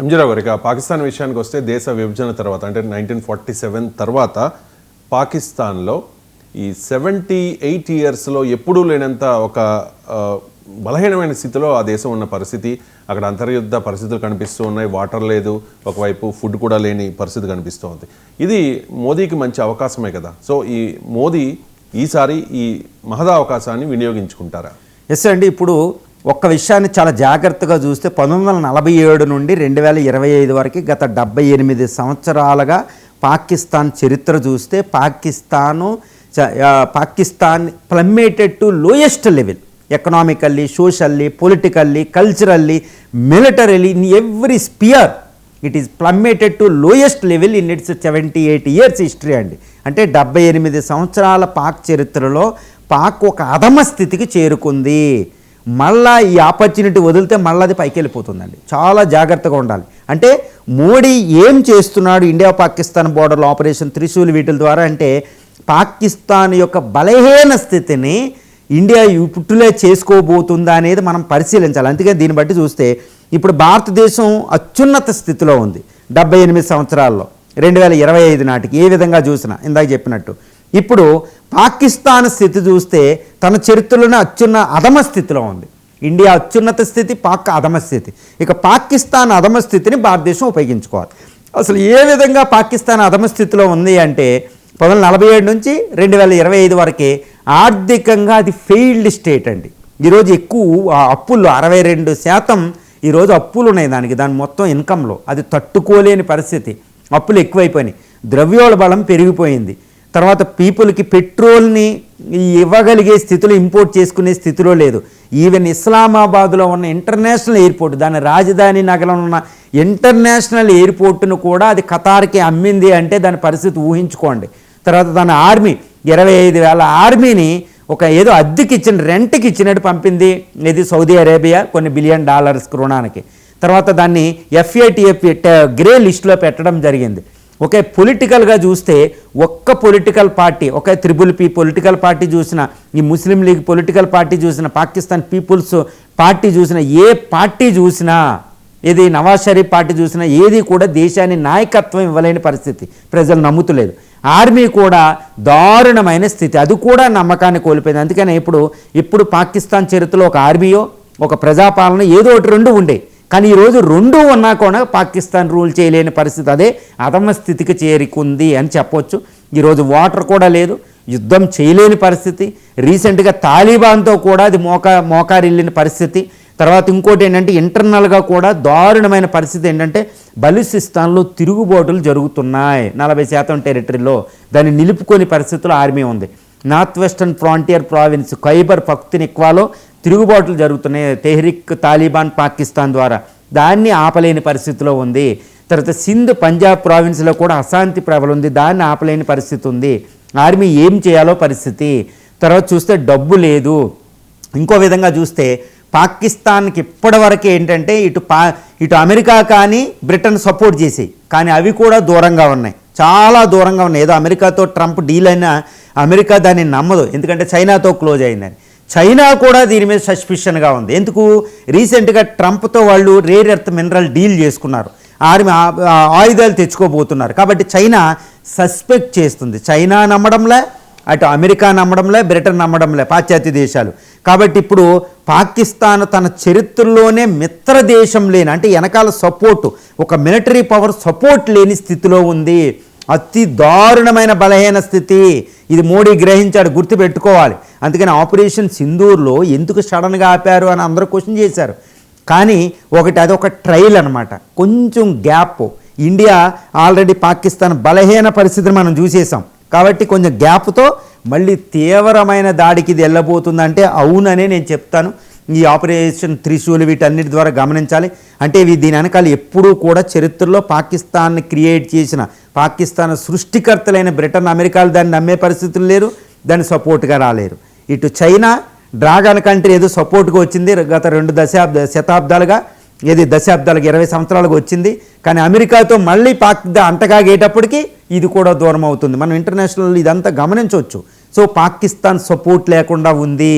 అంజరావు గారు ఇక పాకిస్తాన్ విషయానికి వస్తే దేశ విభజన తర్వాత అంటే నైన్టీన్ ఫార్టీ సెవెన్ తర్వాత పాకిస్తాన్లో ఈ సెవెంటీ ఎయిట్ ఇయర్స్లో ఎప్పుడూ లేనంత ఒక బలహీనమైన స్థితిలో ఆ దేశం ఉన్న పరిస్థితి. అక్కడ అంతర్యుద్ధ పరిస్థితులు కనిపిస్తూ ఉన్నాయి. వాటర్ లేదు ఒకవైపు ఫుడ్ కూడా లేని పరిస్థితి కనిపిస్తూ ఉంది ఇది మోదీకి మంచి అవకాశమే కదా. సో ఈ మోదీ ఈసారి ఈ మహదా అవకాశాన్ని వినియోగించుకుంటారా? ఎస్ అండి ఇప్పుడు ఒక్క విషయాన్ని చాలా జాగ్రత్తగా చూస్తే పంతొమ్మిది వందల నలభై ఏడు నుండి రెండు వేల ఇరవై ఐదు వరకు గత డెబ్బై ఎనిమిది సంవత్సరాలుగా పాకిస్తాన్ చరిత్ర చూస్తే Pakistan Pakistan plummeted to lowest level. Economically socially politically culturally militarily in every sphere it is plummeted to lowest level in its seventy eight years history అండి. అంటే డెబ్బై ఎనిమిది సంవత్సరాల పాక్ చరిత్రలో పాక్ ఒక అధమ స్థితికి చేరుకుంది. మళ్ళా ఈ ఆపర్చునిటీ వదిలితే మళ్ళీ అది పైకి వెళ్ళిపోతుందండి చాలా జాగ్రత్తగా ఉండాలి. అంటే మోడీ ఏం చేస్తున్నాడు ఇండియా పాకిస్తాన్ బోర్డర్లో ఆపరేషన్ త్రిశూల్ వీటిల ద్వారా అంటే పాకిస్తాన్ యొక్క బలహీన స్థితిని ఇండియా పుట్టులే చేసుకోబోతుందా అనేది మనం పరిశీలించాలి. అందుకే దీన్ని బట్టి చూస్తే ఇప్పుడు భారతదేశం అత్యున్నత స్థితిలో ఉంది. డెబ్బై ఎనిమిది సంవత్సరాల్లో రెండు వేల ఇరవై ఐదు నాటికి ఏ విధంగా చూసినా ఇందాక చెప్పినట్టు ఇప్పుడు పాకిస్తాన్ స్థితి చూస్తే తన చరిత్రలోనే అత్యున్న అధమ స్థితిలో ఉంది. ఇండియా అత్యున్నత స్థితి పాక్ అధమ స్థితి. ఇక పాకిస్తాన్ అధమ స్థితిని భారతదేశం ఉపయోగించుకోవాలి. అసలు ఏ విధంగా పాకిస్తాన్ అధమ స్థితిలో ఉంది అంటే పంతొమ్మిది నలభై ఏడు నుంచి రెండు వేల ఇరవై ఐదు వరకే ఆర్థికంగా అది ఫెయిల్డ్ స్టేట్ అండి. ఈరోజు ఎక్కువ అప్పులు అప్పుల్లో అరవై రెండు శాతం ఈరోజు అప్పులు ఉన్నాయి దానికి. దాని మొత్తం ఇన్కంలో అది తట్టుకోలేని పరిస్థితి. అప్పులు ఎక్కువైపోయినాయి. ద్రవ్యోల్బలం పెరిగిపోయింది. తర్వాత పీపుల్కి పెట్రోల్ని ఇవ్వగలిగే స్థితిలో ఇంపోర్ట్ చేసుకునే స్థితిలో లేదు. ఈవెన్ ఇస్లామాబాద్లో ఉన్న ఇంటర్నేషనల్ ఎయిర్పోర్ట్ దాని రాజధాని నగరంలో ఉన్న ఇంటర్నేషనల్ ఎయిర్పోర్ట్ను కూడా అది ఖతార్కి అమ్మింది అంటే దాని పరిస్థితి ఊహించుకోండి. తర్వాత దాని ఆర్మీ ఇరవై ఐదు వేల ఆర్మీని ఒక ఏదో అద్దెకి ఇచ్చిన రెంట్కి ఇచ్చినట్టు పంపింది. ఇది సౌదీ అరేబియా కొన్ని బిలియన్ డాలర్స్ రుణానికి. తర్వాత దాన్ని ఎఫ్ఏటిఎఫ్ గ్రే లిస్టులో పెట్టడం జరిగింది. ఒకే పొలిటికల్గా చూస్తే ఒక్క పొలిటికల్ పార్టీ ఒక త్రిబుల్ పీ పొలిటికల్ పార్టీ చూసిన ఈ ముస్లిం లీగ్ పొలిటికల్ పార్టీ చూసిన పాకిస్తాన్ పీపుల్స్ పార్టీ చూసిన ఏ పార్టీ చూసినా ఇది నవాజ్ షరీఫ్ పార్టీ చూసినా ఏది కూడా దేశాన్ని నాయకత్వం ఇవ్వలేని పరిస్థితి. ప్రజలు నమ్ముతలేదు. ఆర్మీ కూడా దారుణమైన స్థితి. అది కూడా నమ్మకాన్ని కోల్పోయింది. అందుకనే ఇప్పుడు ఇప్పుడు పాకిస్తాన్ చరిత్రలో ఒక ఆర్మీయో ఒక ప్రజాపాలన ఏదో ఒకటి రెండు ఉండే. కానీ ఈరోజు రెండూ ఉన్నా కూడా పాకిస్తాన్ రూల్ చేయలేని పరిస్థితి. అదే అధమ స్థితికి చేరుకుంది అని చెప్పొచ్చు. ఈరోజు వాటర్ కూడా లేదు. యుద్ధం చేయలేని పరిస్థితి. రీసెంట్గా తాలిబాన్తో కూడా అది మోకా మోకారిల్లిన పరిస్థితి. తర్వాత ఇంకోటి ఏంటంటే ఇంటర్నల్గా కూడా దారుణమైన పరిస్థితి ఏంటంటే బలిసిస్తాన్లో తిరుగుబాటులు జరుగుతున్నాయి. నలభై శాతం టెరిటరీలో దాన్ని నిలుపుకొని పరిస్థితుల్లో ఆర్మీ ఉంది. North western frontier province Khyber పక్తినిక్వాలో తిరుగుబాట్లు జరుగుతున్నాయి. తెహ్రిక్ తాలిబాన్ పాకిస్తాన్ ద్వారా. దాన్ని ఆపలేని పరిస్థితిలో ఉంది. తర్వాత సింధ్ పంజాబ్ ప్రావిన్స్లో కూడా అశాంతి ప్రబలుంది దాన్ని ఆపలేని పరిస్థితి ఉంది. ఆర్మీ ఏం చేయాలో పరిస్థితి. తర్వాత చూస్తే డబ్బు లేదు. ఇంకో విధంగా చూస్తే పాకిస్తాన్కి ఇప్పటివరకు ఏంటంటే ఇటు పా ఇటు అమెరికా కానీ బ్రిటన్ సపోర్ట్ చేసాయి. కానీ అవి కూడా దూరంగా ఉన్నాయి. చాలా దూరంగా ఉన్నాయి. ఏదో అమెరికాతో ట్రంప్ డీల్ అయినా అమెరికా దాన్ని నమ్మదు. ఎందుకంటే చైనాతో క్లోజ్ అయిందని. చైనా కూడా దీని మీద సస్పిషన్గా ఉంది. ఎందుకు? రీసెంట్గా ట్రంప్తో వాళ్ళు రేర్ ఎర్త్ మినరల్ డీల్ చేసుకున్నారు. ఆర్మీ ఆయుధాలు తెచ్చుకోబోతున్నారు. కాబట్టి చైనా సస్పెక్ట్ చేస్తుంది. చైనా నమ్మడంలే అటు అమెరికా నమ్మడంలే బ్రిటన్ నమ్మడంలే పాశ్చాత్య దేశాలు. కాబట్టి ఇప్పుడు పాకిస్తాన్ తన చరిత్రలోనే మిత్ర దేశం లేని అంటే వెనకాల సపోర్టు ఒక మిలిటరీ పవర్ సపోర్ట్ లేని స్థితిలో ఉంది. అతి దారుణమైన బలహీన స్థితి. ఇది మోడీ గ్రహించాడు గుర్తుపెట్టుకోవాలి. అందుకని ఆపరేషన్ సింధూర్లో ఎందుకు సడన్గా ఆపారు అని అందరూ క్వశ్చన్ చేశారు. కానీ ఒకటి అదొక ట్రయల్ అనమాట కొంచెం గ్యాప్. ఇండియా ఆల్రెడీ పాకిస్తాన్ బలహీన పరిస్థితిని మనం చూసేసాం కాబట్టి కొంచెం గ్యాప్తో మళ్ళీ తీవ్రమైన దాడికి ఇది వెళ్ళబోతుందంటే అవుననే నేను చెప్తాను. ఈ ఆపరేషన్ త్రిశూల్ వీటన్నిటి ద్వారా గమనించాలి. అంటే ఇవి దీని వెనకాల ఎప్పుడూ కూడా చరిత్రలో పాకిస్తాన్ని క్రియేట్ చేసిన పాకిస్తాన్ సృష్టికర్తలైన బ్రిటన్ అమెరికాలు దాన్ని నమ్మే పరిస్థితులు లేరు దాన్ని సపోర్ట్గా రాలేరు. ఇటు చైనా డ్రాగన్ కంట్రీ ఏదో సపోర్ట్గా వచ్చింది గత రెండు దశాబ్ద శతాబ్దాలుగా ఏది దశాబ్దాలకు ఇరవై సంవత్సరాలకు వచ్చింది. కానీ అమెరికాతో మళ్ళీ పాక్ అంటగాగేటప్పటికి ఇది కూడా దూరం అవుతుంది. మనం ఇంటర్నేషనల్ ఇదంతా గమనించవచ్చు. సో పాకిస్తాన్ సపోర్ట్ లేకుండా ఉంది.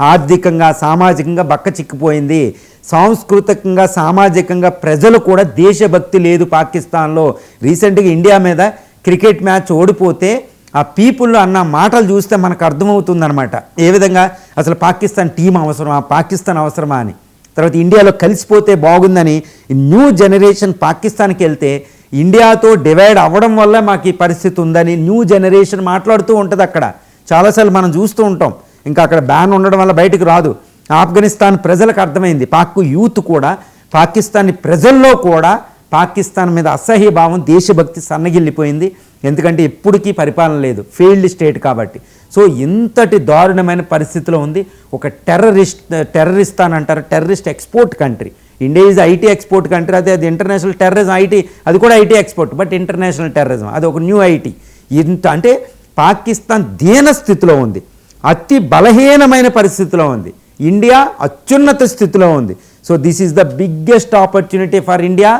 ఆర్థికంగా సామాజికంగా బక్క చిక్కిపోయింది సాంస్కృతికంగా సామాజికంగా ప్రజలు కూడా దేశభక్తి లేదు పాకిస్తాన్లో. రీసెంట్గా ఇండియా మీద క్రికెట్ మ్యాచ్ ఓడిపోతే ఆ పీపుల్ అన్న మాటలు చూస్తే మనకు అర్థమవుతుందన్నమాట. ఏ విధంగా? అసలు పాకిస్తాన్ టీం అవసరమా? పాకిస్తాన్ అవసరమా అని. తర్వాత ఇండియాలో కలిసిపోతే బాగుందని న్యూ జనరేషన్ పాకిస్తాన్కి వెళ్తే ఇండియాతో డివైడ్ అవ్వడం వల్ల మాకు ఈ పరిస్థితి ఉందని న్యూ జనరేషన్ మాట్లాడుతూ ఉంటుంది అక్కడ. చాలాసార్లు మనం చూస్తూ ఉంటాం. ఇంకా అక్కడ బ్యాన్ ఉండడం వల్ల బయటకు రాదు. ఆఫ్ఘనిస్తాన్ ప్రజలకు అర్థమైంది. పాక్ యూత్ కూడా పాకిస్తాన్ ప్రజల్లో కూడా పాకిస్తాన్ మీద అసహ్య భావం దేశభక్తి సన్నగిల్లిపోయింది. ఎందుకంటే ఎప్పటికీ పరిపాలన లేదు. ఫెయిల్డ్ స్టేట్ కాబట్టి. సో ఇంతటి దారుణమైన పరిస్థితిలో ఉంది. ఒక టెర్రరిస్ట్ టెర్రరిస్తాన్ అంటారు. Terrorist export country. India is IT export country. అదే అది ఇంటర్నేషనల్ టెర్రరిజం ఐటీ అది కూడా IT export but international terrorism. అది ఒక న్యూ ఐటీ. ఇంత అంటే పాకిస్తాన్ దీన స్థితిలో ఉంది. అతి బలహీనమైన పరిస్థితిలో ఉంది. ఇండియా అత్యున్నత స్థితిలో ఉంది. So this is the biggest opportunity for India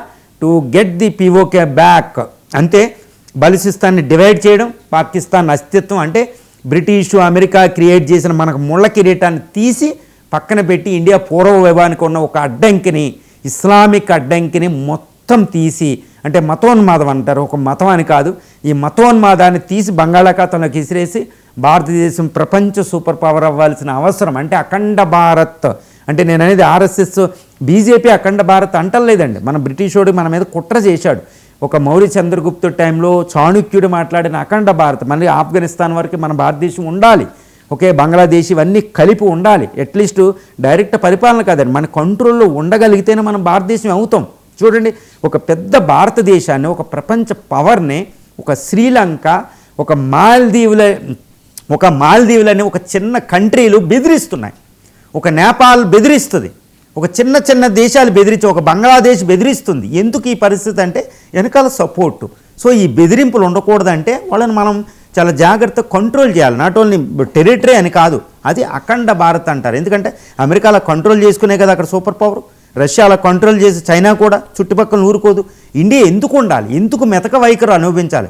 to get the POK back అంటే బలిసిస్తాన్ని డివైడ్ చేయడం పాకిస్తాన్ అస్తిత్వం అంటే బ్రిటిషు అమెరికా క్రియేట్ చేసిన మనకు ముళ్ళ కిరీటాన్ని తీసి పక్కన పెట్టి ఇండియా పూర్వ వైభవానికి ఉన్న ఒక అడ్డంకిని ఇస్లామిక్ అడ్డంకిని మొత్తం తీసి అంటే మతోన్మాదం అంటారు ఒక మతం అని కాదు. ఈ మతోన్మాదాన్ని తీసి బంగాళాఖాతంలోకి విసిరేసి భారతదేశం ప్రపంచ సూపర్ పవర్ అవ్వాల్సిన అవసరం. అంటే అఖండ భారత్. అంటే నేను అనేది ఆర్ఎస్ఎస్ బీజేపీ అఖండ భారత్ అంటలేదండి. మన బ్రిటిషోడు మన మీద కుట్ర చేశాడు. ఒక మౌర్య చంద్రగుప్తు టైంలో చాణుక్యుడు మాట్లాడిన అఖండ భారత్. మళ్ళీ ఆఫ్ఘనిస్తాన్ వరకు మన భారతదేశం ఉండాలి. ఓకే బంగ్లాదేశ్ ఇవన్నీ కలిపి ఉండాలి. అట్లీస్ట్ డైరెక్ట్ పరిపాలన కాదండి. మన కంట్రోల్లో ఉండగలిగితేనే మనం భారతదేశం అవుతాం. చూడండి ఒక పెద్ద భారతదేశాన్ని ఒక ప్రపంచ పవర్ని ఒక శ్రీలంక ఒక మాల్దీవుల ఒక మాల్దీవులని ఒక చిన్న కంట్రీలు బెదిరిస్తున్నాయి. ఒక నేపాల్ బెదిరిస్తుంది. ఒక చిన్న చిన్న దేశాలు బెదిరించి ఒక బంగ్లాదేశ్ బెదిరిస్తుంది. ఎందుకు ఈ పరిస్థితి అంటే వెనకాల సపోర్టు. సో ఈ బెదిరింపులు ఉండకూడదంటే వాళ్ళని మనం చాలా జాగ్రత్తగా కంట్రోల్ చేయాలి. నాట్ ఓన్లీ టెరిటరీ అని కాదు అది అఖండ భారత్ అంటారు. ఎందుకంటే అమెరికాలో కంట్రోల్ చేసుకునే కదా అక్కడ సూపర్ పవర్ రష్యా అలా కంట్రోల్ చేసి చైనా కూడా చుట్టుపక్కల ఊరుకోదు ఇండియా ఎందుకు ఉండాలి? ఎందుకు మెతక వైఖరి అనుభవించాలి?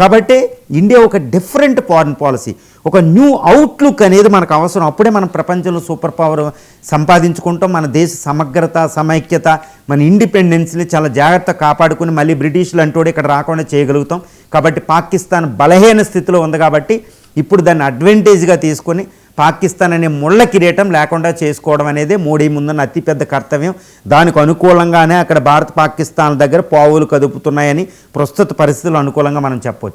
కాబట్టి ఇండియా ఒక డిఫరెంట్ ఫారిన్ పాలసీ ఒక న్యూ అవుట్లుక్ అనేది మనకు అవసరం. అప్పుడే మనం ప్రపంచంలో సూపర్ పవర్ సంపాదించుకుంటాం. మన దేశ సమగ్రత సమైక్యత మన ఇండిపెండెన్స్ని చాలా జాగ్రత్త కాపాడుకుని మళ్ళీ బ్రిటిష్లు అంటూ ఇక్కడ రాకుండా చేయగలుగుతాం. కాబట్టి పాకిస్తాన్ బలహీన స్థితిలో ఉంది కాబట్టి ఇప్పుడు దాన్ని అడ్వాంటేజ్గా తీసుకొని పాకిస్తాన్ అనే ముళ్ళ కిరీటం లేకుండా చేసుకోవడం అనేది మోడీ ముందున్న అతిపెద్ద కర్తవ్యం. దానికి అనుకూలంగానే అక్కడ భారత్ పాకిస్తాన్ దగ్గర పావులు కదుపుతున్నాయని ప్రస్తుత పరిస్థితులు అనుకూలంగా మనం చెప్పొచ్చు.